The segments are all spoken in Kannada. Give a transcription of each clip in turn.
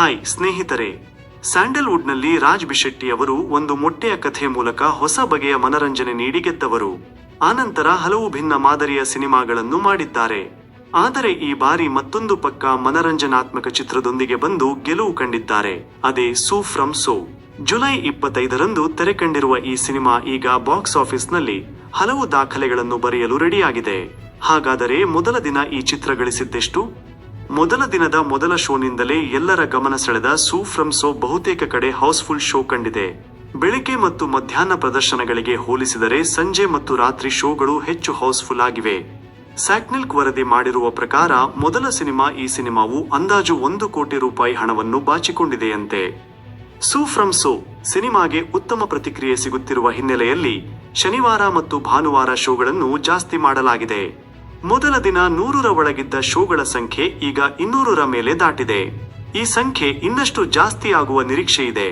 ಹಾಯ್ ಸ್ನೇಹಿತರೆ. ಸ್ಯಾಂಡಲ್ವುಡ್ನಲ್ಲಿ ರಾಜ್ ಬಿಶೆಟ್ಟಿ ಅವರು ಒಂದು ಮೊಟ್ಟೆಯ ಕಥೆ ಮೂಲಕ ಹೊಸ ಬಗೆಯ ಮನರಂಜನೆ ನೀಡಿ ಗೆದ್ದವರು. ಆನಂತರ ಹಲವು ಭಿನ್ನ ಮಾದರಿಯ ಸಿನಿಮಾಗಳನ್ನು ಮಾಡಿದ್ದಾರೆ. ಆದರೆ ಈ ಬಾರಿ ಮತ್ತೊಂದು ಪಕ್ಕ ಮನರಂಜನಾತ್ಮಕ ಚಿತ್ರದೊಂದಿಗೆ ಬಂದು ಗೆಲುವು ಕಂಡಿದ್ದಾರೆ. ಅದೇ ಸೂ ಫ್ರಮ್ ಸೋ. ಜುಲೈ ಇಪ್ಪತ್ತೈದರಂದು ತೆರೆ ಕಂಡಿರುವ ಈ ಸಿನಿಮಾ ಈಗ ಬಾಕ್ಸ್ ಆಫೀಸ್ನಲ್ಲಿ ಹಲವು ದಾಖಲೆಗಳನ್ನು ಬರೆಯಲು ರೆಡಿಯಾಗಿದೆ. ಹಾಗಾದರೆ ಮೊದಲ ದಿನ ಈ ಚಿತ್ರ ಗಳಿಸಿದ್ದೆಷ್ಟು? ಮೊದಲ ದಿನದ ಮೊದಲ ಶೋನಿಂದಲೇ ಎಲ್ಲರ ಗಮನ ಸೆಳೆದ ಸೂ ಫ್ರಮ್ ಸೋ ಬಹುತೇಕ ಕಡೆ ಹೌಸ್ಫುಲ್ ಶೋ ಕಂಡಿದೆ. ಬೆಳಿಗ್ಗೆ ಮತ್ತು ಮಧ್ಯಾಹ್ನ ಪ್ರದರ್ಶನಗಳಿಗೆ ಹೋಲಿಸಿದರೆ ಸಂಜೆ ಮತ್ತು ರಾತ್ರಿ ಶೋಗಳು ಹೆಚ್ಚು ಹೌಸ್ಫುಲ್ ಆಗಿವೆ. ಸ್ಯಾಕ್ನಿಲ್ಕ್ ವರದಿ ಮಾಡಿರುವ ಪ್ರಕಾರ ಮೊದಲ ಸಿನಿಮಾ ಈ ಸಿನಿಮಾವು ಅಂದಾಜು ಒಂದು ಕೋಟಿ ರೂಪಾಯಿ ಹಣವನ್ನು ಬಾಚಿಕೊಂಡಿದೆಯಂತೆ. ಸೂ ಫ್ರಮ್ ಸೋ ಸಿನಿಮಾಗೆ ಉತ್ತಮ ಪ್ರತಿಕ್ರಿಯೆ ಸಿಗುತ್ತಿರುವ ಹಿನ್ನೆಲೆಯಲ್ಲಿ ಶನಿವಾರ ಮತ್ತು ಭಾನುವಾರ ಶೋಗಳನ್ನು ಜಾಸ್ತಿ ಮಾಡಲಾಗಿದೆ. ಮೊದಲ ದಿನ ನೂರರ ಒಳಗಿದ್ದ ಶೋಗಳ ಸಂಖ್ಯೆ ಈಗ ಇನ್ನೂರರ ಮೇಲೆ ದಾಟಿದೆ. ಈ ಸಂಖ್ಯೆ ಇನ್ನಷ್ಟು ಜಾಸ್ತಿ ಆಗುವ ನಿರೀಕ್ಷೆ ಇದೆ.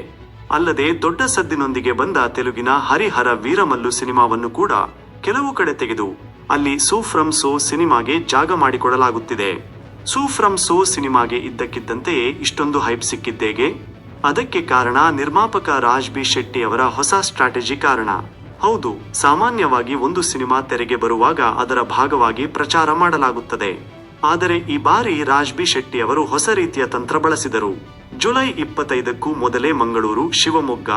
ಅಲ್ಲದೆ ದೊಡ್ಡ ಸದ್ದಿನೊಂದಿಗೆ ಬಂದ ತೆಲುಗಿನ ಹರಿಹರ ವೀರಮಲ್ಲು ಸಿನಿಮಾವನ್ನು ಕೂಡ ಕೆಲವು ಕಡೆ ತೆಗೆದು ಅಲ್ಲಿ ಸೂ ಫ್ರಮ್ ಸೋ ಸಿನಿಮಾಗೆ ಜಾಗ ಮಾಡಿಕೊಡಲಾಗುತ್ತಿದೆ. ಸೂ ಫ್ರಮ್ ಸೋ ಸಿನಿಮಾಗೆ ಇದ್ದಕ್ಕಿದ್ದಂತೆಯೇ ಇಷ್ಟೊಂದು ಹೈಪ್ ಸಿಕ್ಕಿದ್ದೇಗೆ? ಅದಕ್ಕೆ ಕಾರಣ ನಿರ್ಮಾಪಕ ರಾಜ್ ಬಿ ಶೆಟ್ಟಿ ಅವರ ಹೊಸ ಸ್ಟ್ರಾಟಜಿ ಕಾರಣ. ಹೌದು, ಸಾಮಾನ್ಯವಾಗಿ ಒಂದು ಸಿನಿಮಾ ತೆರೆಗೆ ಬರುವಾಗ ಅದರ ಭಾಗವಾಗಿ ಪ್ರಚಾರ ಮಾಡಲಾಗುತ್ತದೆ. ಆದರೆ ಈ ಬಾರಿ ರಾಜ್ಬಿ ಶೆಟ್ಟಿ ಅವರು ಹೊಸ ರೀತಿಯ ತಂತ್ರ ಬಳಸಿದರು. ಜುಲೈ ಇಪ್ಪತ್ತೈದಕ್ಕೂ ಮೊದಲೇ ಮಂಗಳೂರು, ಶಿವಮೊಗ್ಗ,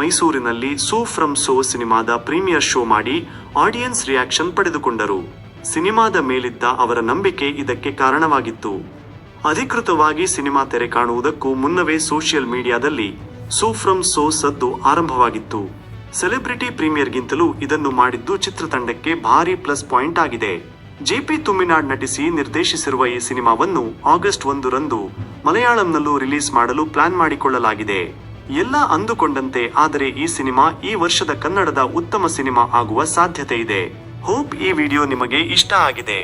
ಮೈಸೂರಿನಲ್ಲಿ ಸೂ ಫ್ರಮ್ ಸೋ ಸಿನಿಮಾದ ಪ್ರೀಮಿಯರ್ ಶೋ ಮಾಡಿ ಆಡಿಯನ್ಸ್ ರಿಯಾಕ್ಷನ್ ಪಡೆದುಕೊಂಡರು. ಸಿನಿಮಾದ ಮೇಲಿದ್ದ ಅವರ ನಂಬಿಕೆ ಇದಕ್ಕೆ ಕಾರಣವಾಗಿತ್ತು. ಅಧಿಕೃತವಾಗಿ ಸಿನಿಮಾ ತೆರೆ ಕಾಣುವುದಕ್ಕೂ ಮುನ್ನವೇ ಸೋಷಿಯಲ್ ಮೀಡಿಯಾದಲ್ಲಿ ಸೋ ಫ್ರಮ್ ಸೋ ಸದ್ದು ಆರಂಭವಾಗಿತ್ತು. ಸೆಲೆಬ್ರಿಟಿ ಪ್ರೀಮಿಯರ್ಗಿಂತಲೂ ಇದನ್ನು ಮಾಡಿದ್ದು ಚಿತ್ರತಂಡಕ್ಕೆ ಭಾರಿ ಪ್ಲಸ್ ಪಾಯಿಂಟ್ ಆಗಿದೆ. ಜೆಪಿ ತುಮ್ಮಿನಾಡ್ ನಟಿಸಿ ನಿರ್ದೇಶಿಸಿರುವ ಈ ಸಿನಿಮಾವನ್ನು ಆಗಸ್ಟ್ ಒಂದರಂದು ಮಲಯಾಳಂನಲ್ಲೂ ರಿಲೀಸ್ ಮಾಡಲು ಪ್ಲಾನ್ ಮಾಡಿಕೊಳ್ಳಲಾಗಿದೆ. ಎಲ್ಲ ಅಂದುಕೊಂಡಂತೆ ಆದರೆ ಈ ಸಿನಿಮಾ ಈ ವರ್ಷದ ಕನ್ನಡದ ಉತ್ತಮ ಸಿನಿಮಾ ಆಗುವ ಸಾಧ್ಯತೆ ಇದೆ. ಹೋಪ್ ಈ ವಿಡಿಯೋ ನಿಮಗೆ ಇಷ್ಟ ಆಗಿದೆ.